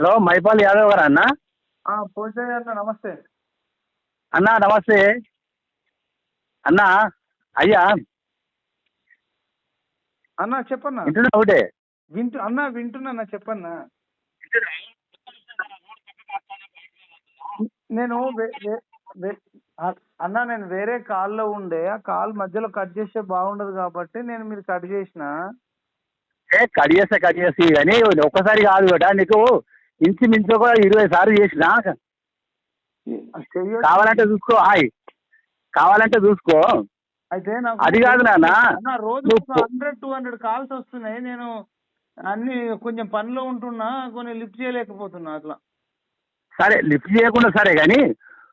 Hello Mypal Yadav గారు అన్న? పోషయ్య అన్న నమస్తే. అన్న నమస్తే. అన్న అయ్యా. అన్న చెప్పన్నా. ఇంటున్నా ఒకటే? వింటు అన్న వింటున్నా చెప్పన్నా. నేను అన్న నేను వేరే కాల్లో ఉండే ఆ కాల్ మధ్యలో కట్ చేస్తే బాగుండదు కాబట్టి నేను మీరు కట్ చేసిన. ఏ కడిగేస్తా కడిగేసి కానీ ఒక్కసారి కాదు కదా నీకు ఇంచుమించు ఒక ఇరవై సార్లు చేసిన. కావాలంటే చూసుకో హాయ్. కావాలంటే చూసుకో. అయితే అది కాదు నాన్న. రోజు హండ్రెడ్ టూ హండ్రెడ్ కాల్స్ వస్తున్నాయి. నేను అన్ని కొంచెం పనిలో ఉంటున్నా కొన్ని లిఫ్ట్ చేయలేకపోతున్నా అట్లా. సరే లిఫ్ట్ చేయకుండా సరే కానీ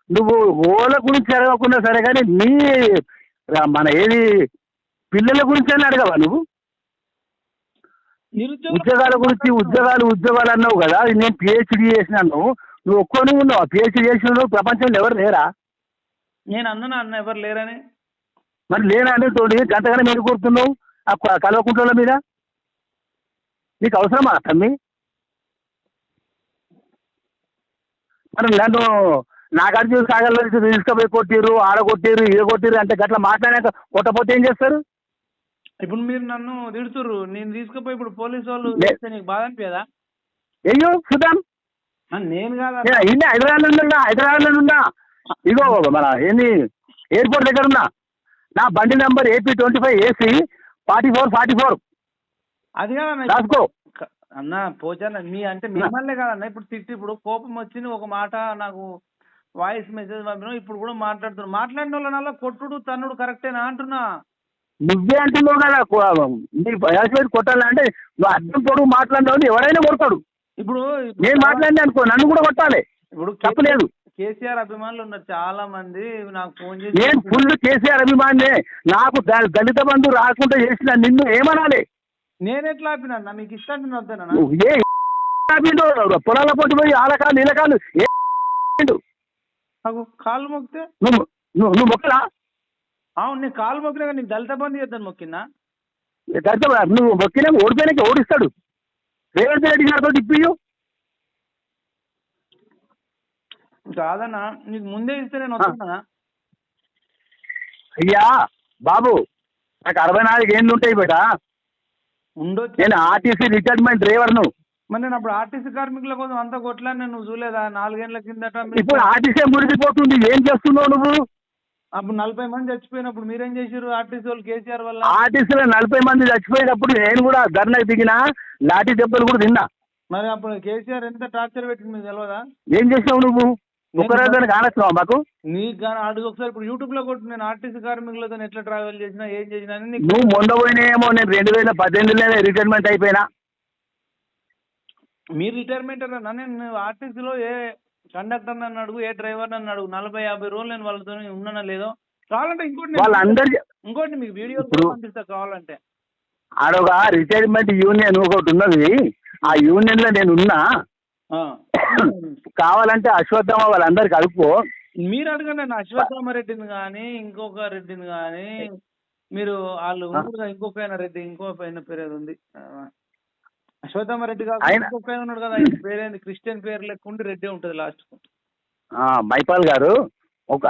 నువ్వు ఓల గురించి అడగకుండా సరే కానీ నీ మన ఏది పిల్లల గురించి అని అడగవా నువ్వు? ఉద్యోగాల గురించి ఉద్యోగాలు ఉద్యోగాలు అన్నావు కదా నేను పిహెచ్డి చేసినాను నువ్వు ఒక్కొని ఉన్నావు. పిహెచ్డి చేసిన నువ్వు ప్రపంచంలో ఎవరు లేరా? నేను అన్ననా అన్న ఎవరు లేరని. మరి లేనా అంటే తోటి గంటగానే మీరు కూర్చున్నావు? ఆ కల్వకుంట్ల మీద? నీకు అవసరమా తమ్మి? మరి నన్ను నాగార్జున సాగర్లో తీసుకుపోయి కొట్టిర్రు ఆడ కొట్టిర్రు ఏ కొట్టిర్రు అంటే గట్లా మాట్లాడాక కొట్టపోతే ఏం చేస్తారు? ఇప్పుడు మీరు నన్ను తిడుతుర్రు. నేను తీసుకుపోయి ఇప్పుడు పోలీసు వాళ్ళు లే- చేస్తే నీకు బాధ అనిపించదా అయ్యో చూద్దాం ఆ, నేను కాదా? నేను ఇన్ని హైదరాబాద్లో ఉన్నా హైదరాబాద్లో ఉన్నా ఇగో మన ఏంది ఎయిర్పోర్ట్ దగ్గర ఉన్నా. నా బండి number AP twenty five AC forty four forty four. అది కాదన్న రాసుకో. క- అన్న పోచాన మీ అంటే మిమ్మల్నే కాదన్న. ఇప్పుడు తిట్టి ఇప్పుడు కోపం వచ్చింది ఒక మాట నాకు వాయిస్ మెసేజ్ పంపిన ఇప్పుడు కూడా మాట్లాడుతున్నా. మాట్లాడిన వాళ్ళ కొట్టుడు తన్నుడు కరెక్టేనా అంటున్నా. నువ్వే అంటున్నావు కదా నీకు యాసిడ్ కొట్టాలంటే నువ్వు అర్థం పొడుగు మాట్లాడినావు ఎవరైనా కొడతాడు. ఇప్పుడు నేను మాట్లాడినా అనుకో నన్ను కూడా కొట్టాలి. ఇప్పుడు తప్పలేదు కేసీఆర్ అభిమానులు ఉన్నారు చాలా మంది నాకు ఫోన్ నేను చేసి ఫుల్ కేసీఆర్ అభిమానే నాకు దళిత బంధు రాకుండా చేసిన నిన్ను ఏమనాలి? నేను ఎట్లా ఆపినా? మీకు ఇష్టం వద్దానా? పొలాల పొట్టి పోయి ఆలకాలు ఇలకాలు కాళ్ళు మొక్కితే? నువ్వు నువ్వు నువ్వు మొక్కలా? అవును నేను కాలు మొక్కినా కానీ నీకు దళిత బంధు చేద్దాను మొక్కిందా? దళిత నువ్వు మొక్కినా ఓడిపోయినాక ఓడిస్తాడు. రేవంత్ రెడ్డి గారితో ఇప్పియు కాదన్నా నీకు ముందే ఇస్తే నేను వస్తున్నా అయ్యా బాబు నాకు అరవై నాలుగు ఏళ్ళు ఉంటాయి బేట. ఉండొచ్చు. నేను ఆర్టీసీ రిటైర్మెంట్ డ్రైవర్ను. మరి నేను అప్పుడు ఆర్టీసీ కార్మికుల కోసం అంత కొట్లాడినా నువ్వు చూడలేదా నాలుగేళ్ళ కిందట ఇప్పుడు ఆర్టీసీ మురిగిపోతుంది ఏం చేస్తున్నావు నువ్వు? అప్పుడు నలభై మంది చచ్చిపోయినప్పుడు మీరేం చేశారు? ఆర్టీసీ వాళ్ళు కేసీఆర్ వల్ల ఆర్టీసీలో నలభై మంది చచ్చిపోయినప్పుడు నేను కూడా ధర్నాకి దిగినా లాఠీ దెబ్బలు కూడా తిన్నా. మరి అప్పుడు కేసీఆర్ ఎంత టార్చర్ పెట్టింది మీకు తెలియదా ఏం చేసావు నువ్వు? ఒకరోజు కానొచ్చినావు మాకు? నీకు కానీ అడుగు ఒకసారి ఇప్పుడు యూట్యూబ్లో కొట్టు నేను ఆర్టీసీ కార్మికులతో ఎట్లా ట్రావెల్ చేసినా ఏం చేసినా అని నువ్వు మొన్న పోయినాయేమో నేను రెండు వేల పద్దెనిమిదిలోనే రిటైర్మెంట్ అయిపోయినా. మీరు రిటైర్మెంట్ అన్నా నేను ఆర్టీసీలో ఏ కండక్టర్ నన్ను అడుగు ఏ డ్రైవర్ నన్ను అడుగు నలభై యాభై రోజులు నేను వాళ్ళతో ఉన్నానో లేదో. కావాలంటే ఇంకోటి నేను- వాళ్ళందరి ఇంకోటి మీకు వీడియో పంపిస్తా కావాలంటే. ఆడొక రిటైర్మెంట్ యూనియన్ ఒకటి ఉన్నది. ఆ యూనియన్లో నేను ఉన్నా. ఆ. కావాలంటే అశ్వత్థామ వాళ్ళందరికి కలుపుకో మీరు అడగండి అన్న అశ్వత్థామ రెడ్డిని కానీ ఇంకొక రెడ్డిని కానీ మీరు వాళ్ళు ఇంకొక ఆయన రెడ్డి ఇంకొక ఆయన పేరు ఉంది. అశ్వత్థామ రెడ్డి కాకుండా ఉన్నాడు కదా ఆయన పేరేంది? క్రిస్టియన్ పేరు లెక్కుండి రెడ్డి ఉంటుంది లాస్ట్ మైపాల్ గారు ఒక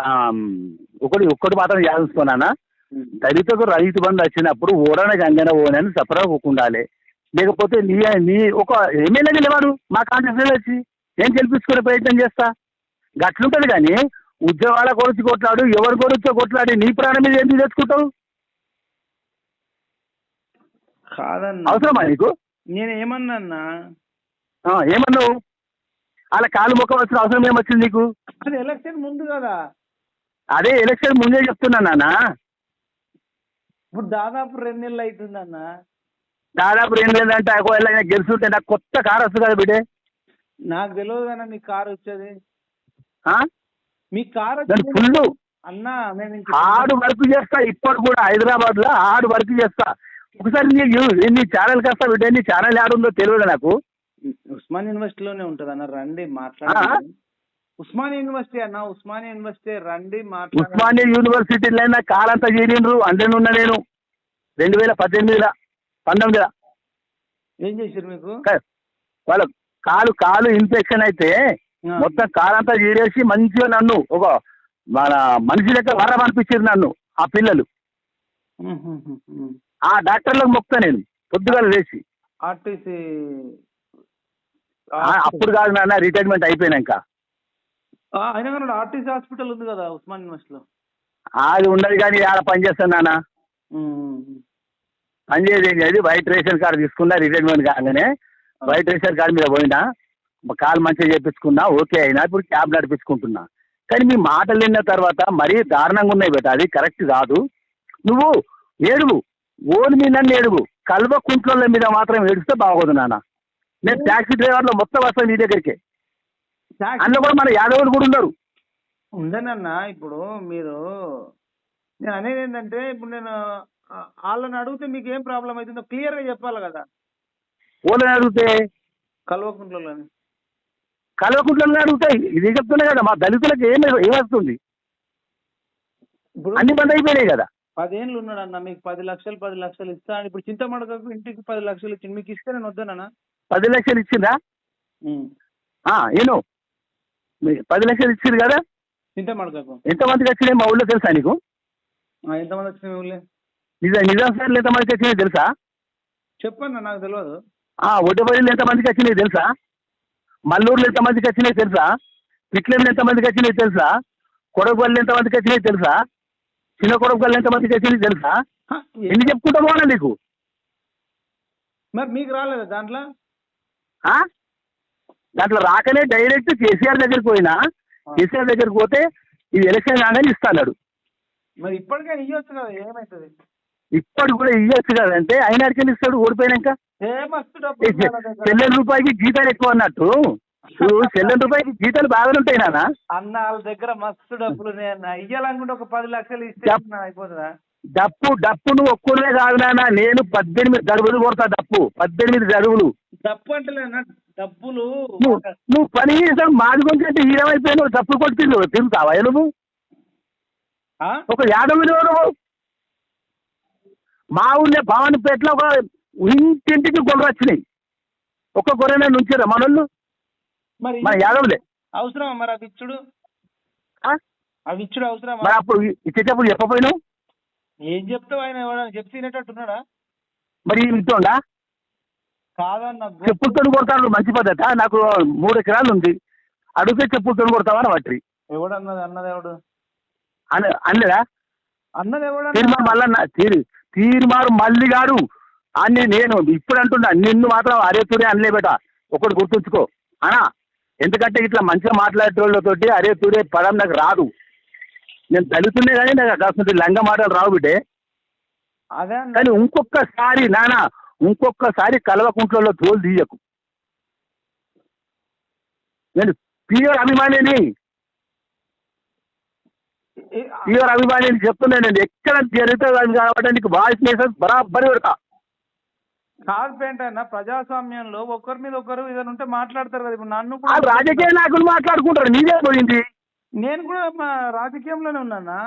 ఒకటి ఒక్కటి మాత్రం యాదిస్తున్నానా దళితకు రైతు బంధు వచ్చినప్పుడు ఓడన గంగన ఓనని సపరా ఉండాలి లేకపోతే నీ నీ ఒక ఎమ్మెల్యే నిలవాడు మా కాంగ్రెస్ వచ్చి నేను గెలిపించుకునే ప్రయత్నం చేస్తా. గట్లుంటది కానీ ఉద్యోగాల గురించి కొట్లాడు ఎవరి గురించో కొట్లాడి నీ ప్రాణం మీద ఎందుకు తెచ్చుకుంటావు? అవసరమా నీకు? నేను ఏమన్నా అన్నా ఏమన్నావు? అలా కాలు మొక్కవలసిన అవసరం ఏమొచ్చింది నీకు? అది ఎలక్షన్ ముందు కదా. అదే ఎలక్షన్ ముందే చెప్తున్నా నాన్న. ఇప్పుడు దాదాపు రెండు నెలలు అవుతుంది అన్న దాదాపు రెండు లేదంటే ఒకవేళ ఆయన గెలుస్తుంటే నాకు కొత్త కారు వస్తుంది కదా బిడ్డే. నాకు తెలియదు కానీ మీకు కారు వచ్చేది? మీ కారు ఫుల్ అన్నా నేను హార్డ్ వర్క్ చేస్తా ఇప్పుడు కూడా హైదరాబాద్లో హార్డ్ వర్క్ చేస్తా. ఒకసారి నీ యూ- నీ ఛానల్ కాస్తా బిడ్డ నీ ఛానల్ ఆడుందో తెలియదు నాకు? ఉస్మాన్ యూనివర్సిటీలోనే ఉంటుంది అన్న రండి మాట్లాడండి. ఉస్మాన్ యూనివర్సిటీ అన్న ఉస్మాన్ యూనివర్సిటీ రండి మాట్లాడండి. ఉస్మానియా యూనివర్సిటీలో నా కాలంతా చేరిండ్రు అందులో నేను. రెండు వేల పద్దెనిమిదిలో పంతొమ్మిదిలో. ఏం చేశారు మీకు? వాళ్ళ కాలు కాలు ఇన్ఫెక్షన్ అయితే. మొత్తం కాలంతా చీరేసి మంచిగా నన్ను ఒక మన మనిషి లెక్క వరం అనిపించారు నన్ను ఆ పిల్లలు. ఆ డాక్టర్లకు మొక్తా నేను పొద్దుగాల లేచి. ఆర్టీసీ అప్పుడు కాదు నాన్న రిటైర్మెంట్ అయిపోయినాక. ఆ, అయినా కానీ ఆర్టీసీ హాస్పిటల్ ఉంది కదా ఉస్మాన్ యూనివర్సిటీ లో అది ఉండదు కానీ ఆడ పని చేస్తాను నాన్న. పని చేయలేదు అది వైట్ రేషన్ కార్డు తీసుకున్నా రిటైర్మెంట్ కాగానే వైట్ రేషన్ కార్డు మీద పోయినా కాలు మంచిగా చేపించుకున్నా ఓకే అయినా ఇప్పుడు క్యాబ్ నడిపించుకుంటున్నా. కానీ మీ మాటలు విన్న తర్వాత మరీ దారుణంగా ఉన్నాయి బేట అది కరెక్ట్ కాదు. నువ్వు ఏడుగు ఓన్ మీద నన్ను ఏడుగు. కల్వ కుంట్ల మీద మాత్రం ఏడిస్తే బాగోదు నాన్న. నేను ట్యాక్సీ డ్రైవర్లో మొత్తం వస్తాను నీ దగ్గరికి. అందులో కూడా మన యాదవులు కూడా ఉన్నారు ఉండనన్న ఇప్పుడు మీరు నేను అనేది ఏంటంటే ఇప్పుడు నేను వాళ్ళని అడిగితే మీకు ఏం ప్రాబ్లం అవుతుందో క్లియర్గా చెప్పాలి కదా. ఓళ్ళని అడిగితే? కల్వకుంట్లని కల్వకుంట్లని అడుగుతాయి ఇది చెప్తున్నా కదా మా దళితులకు ఏమి ఏమొస్తుంది ఇప్పుడు అన్ని బంద్ అయిపోయినాయి కదా. పదేళ్ళు ఉన్నాడు అన్న మీకు పది లక్షలు పది లక్షలు ఇస్తా అని. ఇప్పుడు చింతమడకకు ఇంటికి పది లక్షలు ఇచ్చింది మీకు ఇస్తే నేను వద్దానన్నా పది లక్షలు ఇచ్చిందా ఏను పది లక్షలు ఇచ్చింది కదా? చింతమడకకు. ఎంతమందికి వచ్చినాయి మా ఊళ్ళో తెలుసా నీకు? ఎంతమంది వచ్చిన ఊళ్ళే? నిజా నిజాం సార్లు ఎంతమందికి వచ్చినాయి తెలుసా? చెప్పన్న నాకు తెలియదు ఒడ్డబడిలు ఎంతమందికి వచ్చినాయి తెలుసా? మల్లూరులో ఎంతమందికి వచ్చినాయి తెలుసా? పిట్లెంలు ఎంతమందికి వచ్చినాయి తెలుసా? కొడగొల్లు ఎంతమందికి వచ్చినాయి తెలుసా? చిన్న కొడగొల్లు ఎంతమందికి వచ్చినాయి తెలుసా? హ, ఏ- ఎన్ని చెప్పుకుంటావు అన్న నీకు? మరి మీకు రాలేదా దాంట్లో? దాంట్లో రాకనే డైరెక్ట్ కేసీఆర్ దగ్గరికి పోయినా కేసీఆర్ దగ్గరికి పోతే ఇది ఎలక్షన్ కాగానే ఇస్తాడు మరి ఇప్పటికైనా ఇవ్వచ్చు కదా ఏమవుతుంది ఇప్పటి కూడా ఇయ్యొచ్చు కదంటే ఆయన అడిగిన ఇస్తాడు ఓడిపోయినాక. చెల్లెల రూపాయికి జీతాలు ఎక్కువ అన్నట్టు? రూపాయికి జీతాలు బాగానే ఉంటాయి నాన్న. అన్న వాళ్ళ దగ్గర మస్తు డబ్బులు అన్న. ఇయ్యాలనుకుంటే ఒక పది లక్షలు ఇస్తే అయిపోతుందా? డప్పు డప్పు నువ్వు ఒక్కరే కాదు నాన్న. నేను పద్దెనిమిది దడుగులు కొడతా డప్పు పద్దెనిమిది దడుగులు డబ్బు అంటే డబ్బులు నువ్వు నువ్వు పని చేసావు. మాది కొంచెం అంటే నువ్వు డప్పు కొట్టి తిరుగు- తిరుగుతావా నువ్వు? ఒక యాదవులు నువ్వు? మా ఊళ్ళో భవానిపేటలో ఒక ఇంటింటికి గొర్రెలు వచ్చినాయి. ఒక గొర్రెనే నుంచారా మనోళ్ళు మరి మన యాదవులే. అవసరమా మరి అవి ఇచ్చుడు? అవి ఇచ్చుడు అవసరమా? మరి అప్పుడు ఇచ్చేటప్పుడు చెప్పపోయినావు ఏం చెప్తావు ఆయన ఎవడన్నా చెప్తే వినేటట్టున్నాడా మరి ఇస్తుండా కాదన్న చెప్పులతో కొడతాను మంచి పద్ధత. నాకు మూడు ఎకరాలు ఉంది. అడిగితే చెప్పులతో కొడతావని వట్టి ఎవడన్నది? అన్నది ఎవడు? అని అనలేదా? అన్నది ఎవడన్నా? తీర్మార్ మల్లన్న తీరు. తీర్మారు మల్లి గారు అని నేను ఇప్పుడు అంటున్నా నిన్ను మాత్రం అరే తూరే అనలే బేట ఒకటి గుర్తుంచుకో. అనా ఎందుకంటే ఇట్లా మంచిగా మాట్లాడేటోళ్ళతోటి అరే తూరే పదం నాకు రాదు. నేను దళితున్నే కానీ నాకు కాకుండా లంగ మాటలు రావు బిడ్డే. అదే కానీ ఇంకొకసారి నానా ఇంకొకసారి కలవకుంట్లలో తోలు తీయకు. నేను ప్యూర్ అభిమానిని. ప్యూర్ అభిమానిని చెప్తున్నాను నేను. ఎక్కడ జరిగితే అది కాబట్టి నీకు వాయిస్ మెసేజ్ బరాబరి పెడతా. కాదు పేంట అన్న ప్రజాస్వామ్యంలో ఒకరి మీద ఒకరు ఏదైనా ఉంటే మాట్లాడతారు కదా. ఇప్పుడు నన్ను కూడా రాజకీయ నాయకులు మాట్లాడుకుంటారు. నీదే పోయింది నేను కూడా మా రాజకీయంలోనే ఉన్నానా?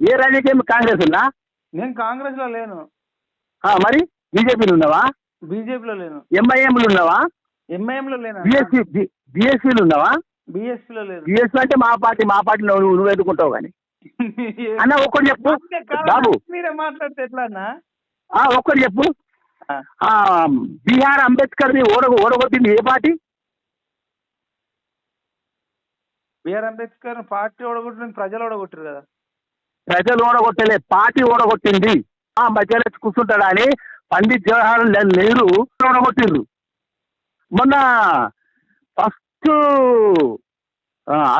ఏ రాజకీయం? కాంగ్రెస్ ఉన్నా నేను కాంగ్రెస్లో లేను. ఆ, మరి? బీజేపీలు ఉన్నావా? బీజేపీలో లేను. ఎంఐఎంలు ఉన్నావా? ఎంఐఎం లో లేను బిఎస్పీ బిఎస్పీలు ఉన్నావా? బిఎస్పీలో లేదు బిఎస్పీ అంటే మా పార్టీ మా పార్టీ నువ్వు ఎదుర్కొంటావు కానీ. అన్న ఒక్కటి చెప్పు. బాబు. మీరే మాట్లాడితే ఎట్లా అన్న? ఆ, ఒక్కటి చెప్పు. బీహార్ అంబేద్కర్ని ఓడ ఓడగొట్టింది ఏ పార్టీ? బిఆర్ అంబేద్కర్ పార్టీ ఓడగొట్టిన ప్రజలు ఓడగొట్టారు కదా. ప్రజలు ఓడగొట్టలే పార్టీ ఓడగొట్టింది. ఆ మధ్యలో కూర్చుంటాడా అని పండిత్ జవహర్ లాల్ నెహ్రూ ఓడగొట్టిండ్రు మొన్న ఫస్ట్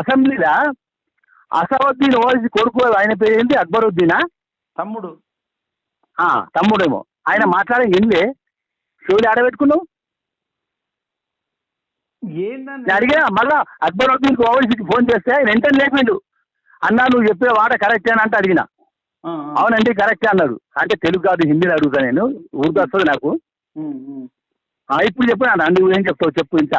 అసెంబ్లీలో అసదుద్దీన్ ఓవైసీ కొడుకు ఆయన పేరు ఏంటి అక్బరుద్దీనా? తమ్ముడు. తమ్ముడేమో. ఆయన మాట్లాడే ఎన్లే షోలు ఆడబెట్టుకున్నావు నేను అడిగా మళ్ళా అక్బరుద్దీన్ ఓవైసీకి ఫోన్ చేస్తే ఆయన వెంటనే లేపిండు. అన్నా నువ్వు చెప్పే వాడ కరెక్టే అని అంటే అడిగిన. అవునండి కరెక్టే అన్నాడు. అంటే తెలుగు కాదు హిందీలో అడుగుతా నేను. ఉర్దూ వస్తుంది నాకు. ఇప్పుడు చెప్పు అన్న నువ్వు ఏం చెప్తావు చెప్పు ఇంకా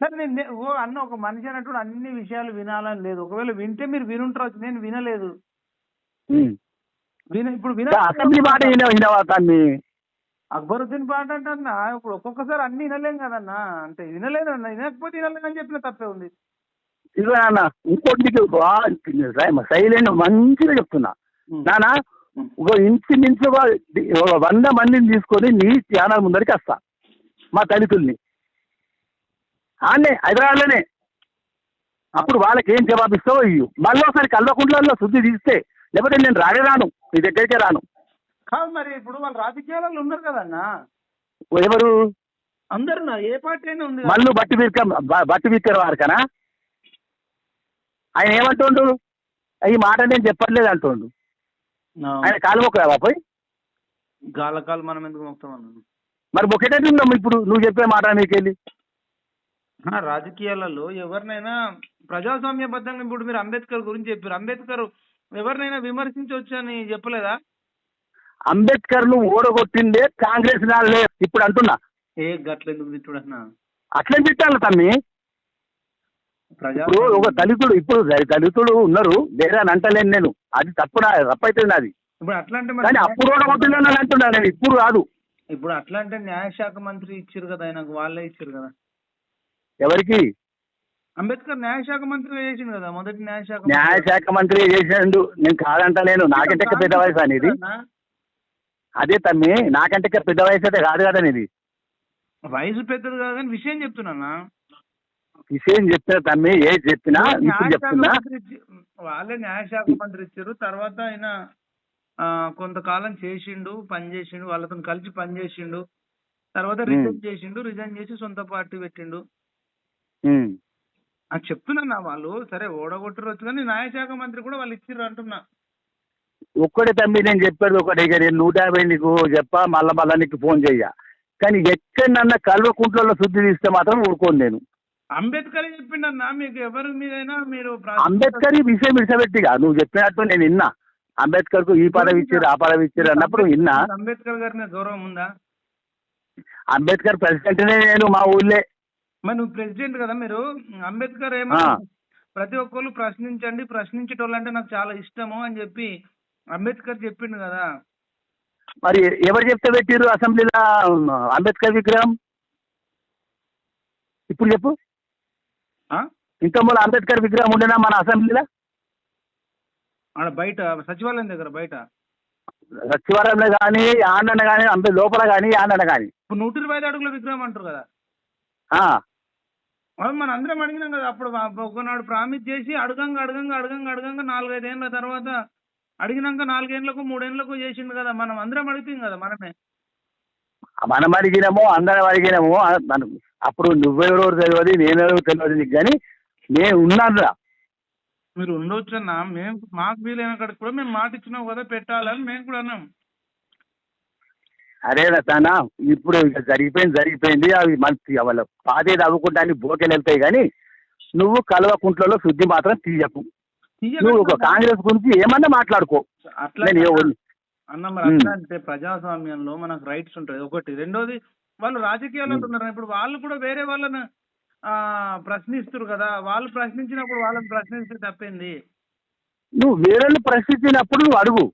సరే నేను ఓ అన్న ఒక మనిషి అన్నట్టు అన్ని విషయాలు వినాలని లేదు. ఒకవేళ వింటే మీరు వినుంటారు నేను వినలేదు. ఇప్పుడు అసెంబ్లీ మాట విన వినవా దాన్ని అక్బరుద్దీన్ పాట అంటే అన్న ఇప్పుడు ఒక్కొక్కసారి అన్ని వినలేం కదన్నా అంటే వినలేదన్న వినకపోతే వినలేదని చెప్పిన తప్పే ఉంది. ఇదిగో నాన్న ఇంకోటి నీకు సైలెంట్ మంచిగా చెప్తున్నా. నానా ఒక ఇంచుమించుగా వంద మందిని తీసుకొని నీ ఛానల్ ముందరికి వస్తా మా దళితుల్ని ఆనే హైదరాబాద్లోనే. అప్పుడు వాళ్ళకి ఏం జవాబిస్తావో ఇయ్యు. మళ్ళీ ఒకసారి కల్వకుంట్లలో శుద్ధి తీస్తే లేకపోతే నేను రానే రాను నీ దగ్గరికే రాను. కాదు మరి ఇప్పుడు వాళ్ళు రాజకీయాలలో ఉన్నారు కదన్నా? ఎవరు? అందరు ఏ పార్టీ అయినా ఉంది. మల్లు బట్టి వీరిక బ- బట్టి వీరికర్ వారికనా ఆయన ఏమంటుండు? ఈ మాట నేను చెప్పట్లేదు అంటుండు. ఆయన కాలు మొక్కరా పోయి గాలకాలు మనం ఎందుకు అన్నాను మరి మొక్కేటట్టు ఉందాం ఇప్పుడు నువ్వు చెప్పే మాట నీకెళ్ళి. రాజకీయాలలో ఎవరినైనా ప్రజాస్వామ్యబద్ధంగా ఇప్పుడు మీరు అంబేద్కర్ గురించి చెప్పారు. అంబేద్కర్ ఎవరినైనా విమర్శించవచ్చు అని చెప్పలేదా? అంబేద్కర్ను ఓడగొట్టిందే కాంగ్రెస్ నాళ్ళే ఇప్పుడు అంటున్నా. ఏ గట్లెందుకు తిట్టుడన్నా అట్లే తిట్టాలి తమ్మి? ఇప్పుడు ఒక దళితుడు ఇప్పుడు దళి- దళితుడు ఉన్నారు వేరే అని అంటలేను నేను. అది తప్పు నా తప్పైతుంది నాది. ఇప్పుడు అట్లా అంటే కానీ అప్పుడు ఓడగొట్టిందని అంటున్నా నేను ఇప్పుడు కాదు. ఇప్పుడు అట్లా అంటే న్యాయశాఖ మంత్రి ఇచ్చారు కదా ఆయనకు వాళ్ళే ఇచ్చారు కదా. ఎవరికి? అంబేద్కర్ న్యాయశాఖ మంత్రిగా చేసింది కదా మొదటి న్యాయశాఖ న్యాయశాఖ మంత్రి. చేసిండు. నేను కాదంటలేను నాకంటే ఇంకా పెద్ద వయసు అనేది అదే తమ్మి నాకంటే పెద్ద వయసు అయితే కాదు కదా ఇది వయసు పెద్దది కాదు కానీ విషయం చెప్తున్నా విషయం చెప్తున్నా తమ్మి ఏది చెప్పినా ఇప్పుడు చెప్తున్నా. వాళ్ళే న్యాయశాఖ మంత్రి ఇచ్చారు. తర్వాత ఆయన కొంతకాలం చేసిండు పని చేసిండు వాళ్ళతో కలిసి పని చేసిండు. తర్వాత రిజైన్ చేసిండు రిజైన్ చేసి సొంత పార్టీ పెట్టిండు. చెప్తున్నా వాళ్ళు సరే ఓడగొట్టరొచ్చు కానీ న్యాయశాఖ మంత్రి కూడా వాళ్ళు ఇచ్చిర్రు అంటున్నా. ఒక్కడే తమ్మి నేను చెప్పేది ఒకటే ఇక నేను నూట యాభై నీకు చెప్పా మళ్ళా మళ్ళా నీకు ఫోన్ చెయ్య. కానీ ఎక్కడన్నా కల్వకుంట్లలో శుద్ధి తీస్తే మాత్రం ఊరుకోను నేను. అంబేద్కర్ చెప్పిండన్నా మీకు ఎవరి మీదైనా మీరు అంబేద్కర్ విషయం విడిచిపెట్టిగా నువ్వు చెప్పినట్టు నేను విన్నా. అంబేద్కర్కు ఈ పదవి ఇచ్చారు ఆ పదవి ఇచ్చారు అన్నప్పుడు విన్నా. అంబేద్కర్ గారి గౌరవం ఉందా? అంబేద్కర్ ప్రెసిడెంట్నే నేను మా ఊళ్ళే. మరి నువ్వు ప్రెసిడెంట్ కదా మీరు. అంబేద్కర్ ఏమో. ప్రతి ఒక్కరు ప్రశ్నించండి ప్రశ్నించేటోళ్ళు అంటే నాకు చాలా ఇష్టము అని చెప్పి అంబేద్కర్ చెప్పిండు కదా. మరి ఎవరు చెప్తే పెట్టిర్రు అసెంబ్లీలో అంబేద్కర్ విగ్రహం? ఇప్పుడు చెప్పు? ఇంత మూల అంబేద్కర్ విగ్రహం ఉండేనా మన అసెంబ్లీలో? ఆడ బయట సచివాలయం దగ్గర బయట. సచివాలయంలో కానీ ఆండన కానీ అంబే లోపల కానీ ఆండన కానీ. ఇప్పుడు నూట ఇరవై ఐదు అడుగుల విగ్రహం అంటారు కదా. మనం అందరం అడిగినాం కదా అప్పుడు ఒకనాడు ప్రామిస్ చేసి అడగంగా అడగంగా అడగంగా అడగంగా నాలుగైదేళ్ళ తర్వాత అడిగినాక నాలుగేళ్ళకు మూడేళ్ళకు చేసిండు కదా మనం అందరం అడుగుతాం కదా మనమే. మనం అడిగినామో అందరం అడిగినామో అప్పుడు నువ్వెవరో తెలియదు నేనెవరో తెలియదు నీకు కానీ నేను ఉన్నాను మీరు ఉండొచ్చు అన్న మేము మాకు వీలైన కూడా మేము మాట ఇచ్చినాం కదా పెట్టాలని మేము కూడా అన్నాం. అరే తన ఇప్పుడు ఇక జరిగిపోయింది జరిగిపోయింది. అవి మంచి వాళ్ళ పాతేది అవ్వకుంటానికి బోకెలు వెళ్తాయి కానీ నువ్వు కలవకుంట్లలో శుద్ధి మాత్రం తీయకు. నువ్వు ఒక కాంగ్రెస్ గురించి ఏమన్నా మాట్లాడుకో. అన్న మరి అట్లా అంటే ప్రజాస్వామ్యంలో మనకు రైట్స్ ఉంటాయి. ఒకటి. రెండోది వాళ్ళు రాజకీయాలలో ఉన్నారు ఇప్పుడు వాళ్ళు కూడా వేరే వాళ్ళని ఆ ప్రశ్నిస్తారు కదా. వాళ్ళు ప్రశ్నించినప్పుడు వాళ్ళని ప్రశ్నిస్తే తప్పింది? నువ్వు వేరే ప్రశ్నించినప్పుడు నువ్వు అడుగు.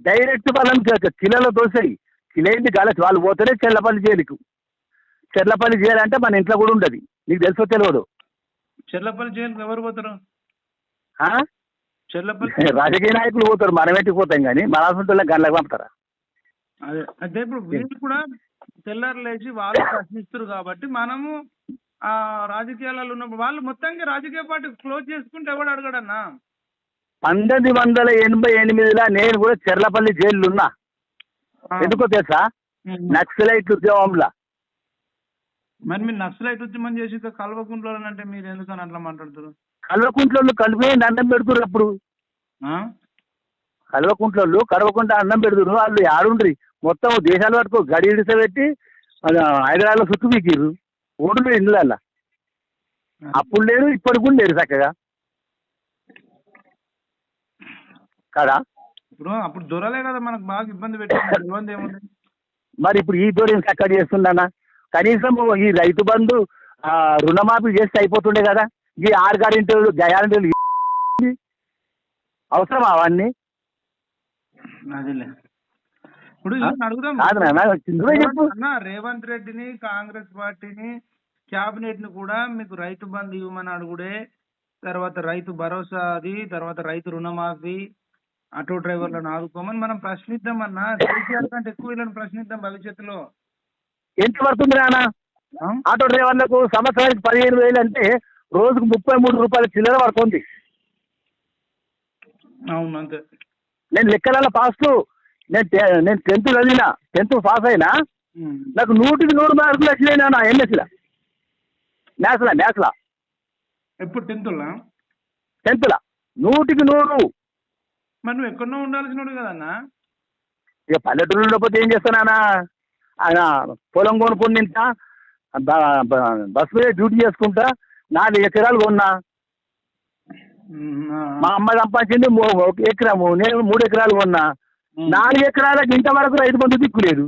డైరెక్ట్ వాళ్ళని కిలలో దోసేయి కిలేంది వాళ్ళు పోతేనే చెల్లపల్లి జైలుకు చెర్లపల్లి జైలు అంటే మన ఇంట్లో కూడా ఉండదు. నీకు తెలుసో తెలియదు? చెర్లపల్లి జైలుకి ఎవరు పోతారు? ఆ? చెర్లపల్లి రాజకీయ నాయకులు పోతారు. మనం ఎట్టుకు పోతాం కానీ మన హాస్పిటల్లో గంటలకు పంపుతారా? అదే అంటే ఇప్పుడు వీళ్ళు కూడా తెల్లారు లేచి వాళ్ళు ప్రశ్నిస్తారు కాబట్టి మనము ఆ రాజకీయాలలో ఉన్నప్పుడు వాళ్ళు మొత్తంగా రాజకీయ పార్టీ క్లోజ్ చేసుకుంటే ఎవడు అడగడన్నా? పంతొమ్మిది వందల ఎనభై ఎనిమిదిలో నేను కూడా చెర్లపల్లి జైలు ఉన్నా. ఎందుకో తెలుసా? నక్సలైట్ ఉద్యమంలో. మరి మీరు నక్సలైట్ ఉద్యమం చేసి కల్వకుంట్లో అంటే మీరు ఎందుకని అట్లా మాట్లాడుతారు కల్వకుంట్లలో కలిపి అన్నం పెడుతురు అప్పుడు ఆ? కల్వకుంట్లలో కడవకుంట అన్నం పెడుతురు వాళ్ళు ఆడుండ్రి మొత్తం దేశాల వరకు గడి ఇడిసబెట్టి హైదరాబాద్లో చుట్టూ పీకిర్రు. ఓడులు ఇండ్లల్లా. అప్పుడు లేరు ఇప్పటికి కూడా లేరు చక్కగా. కదా? ఇప్పుడు అప్పుడు దొరలే కదా మనకు బాగా ఇబ్బంది పెట్టింది. ఇబ్బంది ఏముంది? మరి ఇప్పుడు ఈ దూరం చక్కగా చేస్తుండనా కనీసం ఈ రైతు బంధు రుణమాఫీ చేస్తే అయిపోతుండే కదా. ఈ ఆరు గ్యారెంటీలు గ్యారెంటీలు అవసరం అవన్నీ? అదేలే. ఇప్పుడు చెప్పు. అన్న రేవంత్ రెడ్డిని కాంగ్రెస్ పార్టీని క్యాబినెట్ని కూడా మీకు రైతు బంధు ఇవ్వమని అడుగుడే. తర్వాత రైతు భరోసా అది తర్వాత రైతు రుణమాఫీ ఆటో డ్రైవర్లను ఆదుకోమని మనం ప్రశ్నిద్దాం అన్న. కేసీఆర్ కంటే ఎక్కువ వీళ్ళని ప్రశ్నిద్దాం భవిష్యత్తులో. ఎంత పడుతుంది ఆ? ఆటో డ్రైవర్లకు సంవత్సరానికి పదిహేను వేలు అంటే రోజుకు ముప్పై మూడు రూపాయల చిల్లర పడుతుంది. అవును అంతే. నేను లెక్కలలో పాస్ నేను నేను టెన్త్ చదివినా టెన్త్ పాస్ అయినా. నాకు నూటికి నూరు మార్కులు వచ్చినాయి నాన్న ఎంఎస్సీలో మ్యాథ్స్లా మ్యాథ్స్లా. ఎప్పుడు టెన్త్లా? టెన్త్లా. నూటికి నూరు. మరి నువ్వు ఎక్కడో ఉండాల్సిన కదన్నా? ఇక పల్లెటూరు ఉండకపోతే ఏం చేస్తానా ఆయన పొలం కొనుక్కొని తింటా బస్ మీద డ్యూటీ చేసుకుంటా నాలుగు ఎకరాలు కొన్నా. మా అమ్మ సంపాదించింది ఎకరము నేను మూడు ఎకరాలు కొన్నా. నాలుగు ఎకరాలకు ఇంతవరకు రైతు బంధు దిక్కులేదు.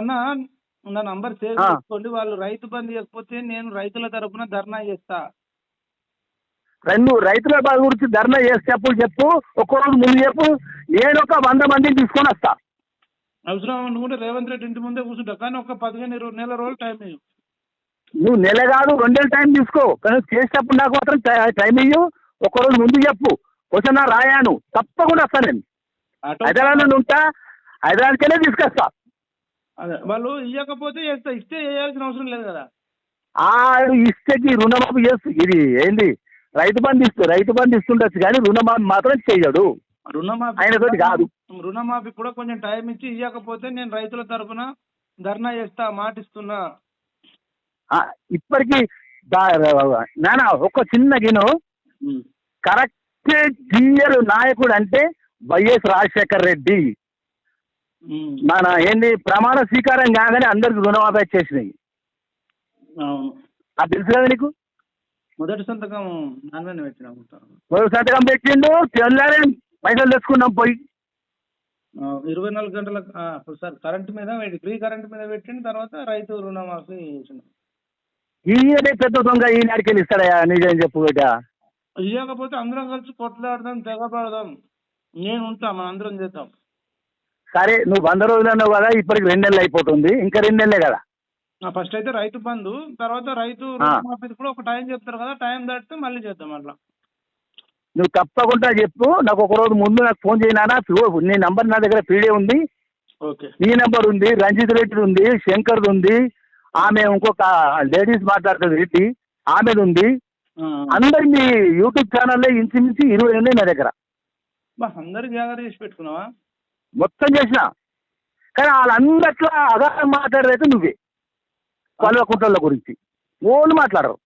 అన్న నా నంబర్ సేవ్. చేసుకోండి. వాళ్ళు రైతు బంధు ఇవ్వకపోతే నేను రైతుల తరపున ధర్నా చేస్తా. రెండు రైతుల బాధ గురించి ధర్నా చేసేటప్పుడు చెప్పు ఒక్క రోజు ముందు చెప్పు నేను ఒక వంద మందిని తీసుకొని వస్తా. అవసరం అనుకుంటే రేవంత్ రెడ్డి ఇంటి ముందే కూర్చుంటా కానీ ఒక పదిహేను ఇరవై నెల రోజులు టైం ఇవ్వు నువ్వు నెల కాదు రెండేళ్ళు టైం తీసుకో. కానీ చేసేటప్పుడు నాకు మాత్రం టై- టైం ఇయ్యు ఒక్క రోజు ముందు చెప్పు. వచ్చిన రాయాను తప్పకుండా వస్తాను నేను. హైదరాబాద్ నుండి ఉంటా హైదరాబాద్కెళ్ళే తీసుకొస్తా. వాళ్ళు ఇవ్వకపోతే ఇస్తే చేయాల్సిన అవసరం లేదు కదా. ఆ ఇస్తేకి రుణమాఫీ చేస్తూ. ఇది ఏంది? రైతు బంధు ఇస్తూ రైతు బంధు ఇస్తుండొచ్చు కానీ రుణమాఫీ మాత్రం చెయ్యడు రుణమాఫీ ఆయనతోటి కాదు. రుణమాఫీ కూడా కొంచెం టైం ఇచ్చి ఇవ్వకపోతే నేను రైతుల తరపున ధర్నా చేస్తా మాటిస్తున్నా. ఇప్పటికీ నానా ఒక చిన్న గిను కరెక్ట్ క్లియర్ నాయకుడు అంటే వైఎస్ రాజశేఖర్ రెడ్డి. మన ఏంది ప్రమాణ స్వీకారం కాగానే అందరికి రుణమాఫీ చేసినాయి. అది తెలుసు కదా నీకు? మొదటి సంతకం నాన్నని పెట్టిన. ఒక సంతకం పెట్టిండు తెల్లారే పైసలు తెచ్చుకున్నాం పోయి. ఇరవై నాలుగు గంటల సార్ కరెంట్ మీద ఫ్రీ కరెంట్ మీద పెట్టిన తర్వాత రైతు రుణమాఫీ చేసిన. ఈయనే పెద్ద దొంగ ఈనాడికి వెళ్ళి ఇస్తాడయా నిజం చెప్పు బిడ్డ. ఇవ్వకపోతే అందరం కలిసి కొట్లాడదాం తెగపడదాం నేను ఉంటా మనం అందరం చేద్దాం. సరే నువ్వు వంద రోజులు అన్నావు కదా ఇప్పటికి రెండు నెలలు అయిపోతుంది. ఇంకా రెండు నెలలే కదా. ఫస్ట్ అయితే రైతు బంధు తర్వాత రైతు. రుణమాఫీ కూడా ఒక టైం చెప్తారు కదా టైం దాటితే మళ్ళీ చేద్దాం అట్లా. నువ్వు తప్పకుండా చెప్పు నాకు ఒక రోజు ముందు నాకు ఫోన్ చేయనా నీ నంబర్ నా దగ్గర పీడే ఉంది. ఓకే. నీ నెంబర్ ఉంది రంజిత్ రెడ్డి ఉంది శంకర్ది ఉంది ఆమె ఇంకొక లేడీస్ మాట్లాడుతుంది రెడ్డి ఆమెది ఉంది. అందరి మీ యూట్యూబ్ ఛానల్లో ఇంచుమించు ఇరవై ఉన్నాయి నా దగ్గర. అందరు గ్యాదర్ చేసి పెట్టుకున్నావా? మొత్తం చేసిన. కానీ వాళ్ళందట్లో అగాధం మాట్లాడేది నువ్వే. కొలవకుంటల గురించి. ఓళ్ళు మాట్లాడరు.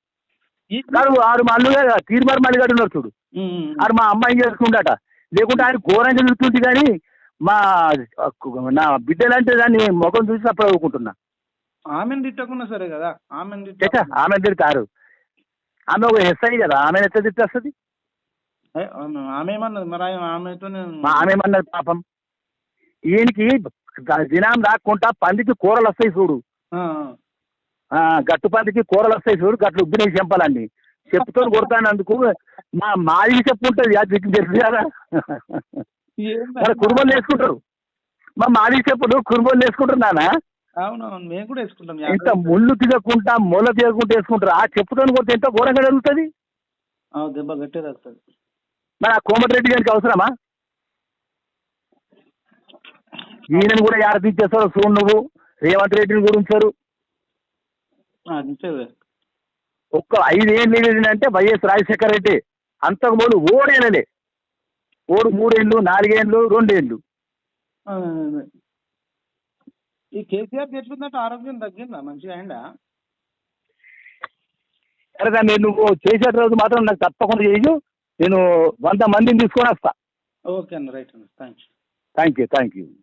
కాదు ఆరు మళ్ళీ తీర్మార్ మల్లిగాడు ఉన్నారు చూడు. ఆడు మా అమ్మాయి చేసుకుంటాట. లేకుంటే ఆయన ఘోరంగా చూస్తుంది కానీ మా నా బిడ్డలంటే దాన్ని ముఖం చూసి అప్పుడు చదువుకుంటున్నా ఆమెను తిట్టకున్నా సరే కదా ఆమెను తిట్ట ఆమె దగ్గర కారు ఆమె ఒక ఎస్ఐ కదా ఆమె ఎట్లా తిట్టేస్తుంది ఆమె ఏమన్నది? మరి ఆమె- ఆమెతో మా ఆమె ఏమన్నది పాపం? ఈయనకి దినాం రాకుండా పందికి కూరలు వస్తాయి చూడు. ఆ, గట్టు పందికి కూరలు వస్తాయి చూడు గట్లు ఉబ్బినవి చెంపాలండి చెప్పుతో కొడతానందుకు మా మాది చెప్పు ఉంటుంది అది తెలుసు కదా. మరి కురుమలు వేసుకుంటారు. మా మాది చెప్పులు కురుమలు వేసుకుంటారు నాన్న. అవునవును మేము కూడా వేసుకుంటాం ఇంత ముళ్ళు తిగకుండా మొల తిగకుండా వేసుకుంటారు. ఆ చెప్పుతో కొడితే ఎంత ఘోరంగా జరుగుతుంది? దెబ్బ గట్టిగా వస్తుంది మరి ఆ కోమటిరెడ్డి గారికి అవసరమా? ఈయనను కూడా యారదించేస్తారు చూడు నువ్వు. రేవంత్ రెడ్డిని కూడా ఉంచారు. ఒక్క ఐదేళ్ళు అంటే వైఎస్ రాజశేఖర రెడ్డి. అంతకు ముందు ఓడేళ్ళలే ఓడు మూడేళ్ళు నాలుగేళ్ళు రెండేళ్ళు. ఈ కేసీఆర్ ఎట్లుందంటే ఆరోగ్యం తగ్గిందా? మంచిగా అయిందా? సరే దాన్ని నువ్వు చేసే రోజు మాత్రం నాకు తప్పకుండా చేయు నేను వంద మందిని తీసుకొని వస్తా. ఓకే అన్న రైట్ అన్న. Thanks thank you thank you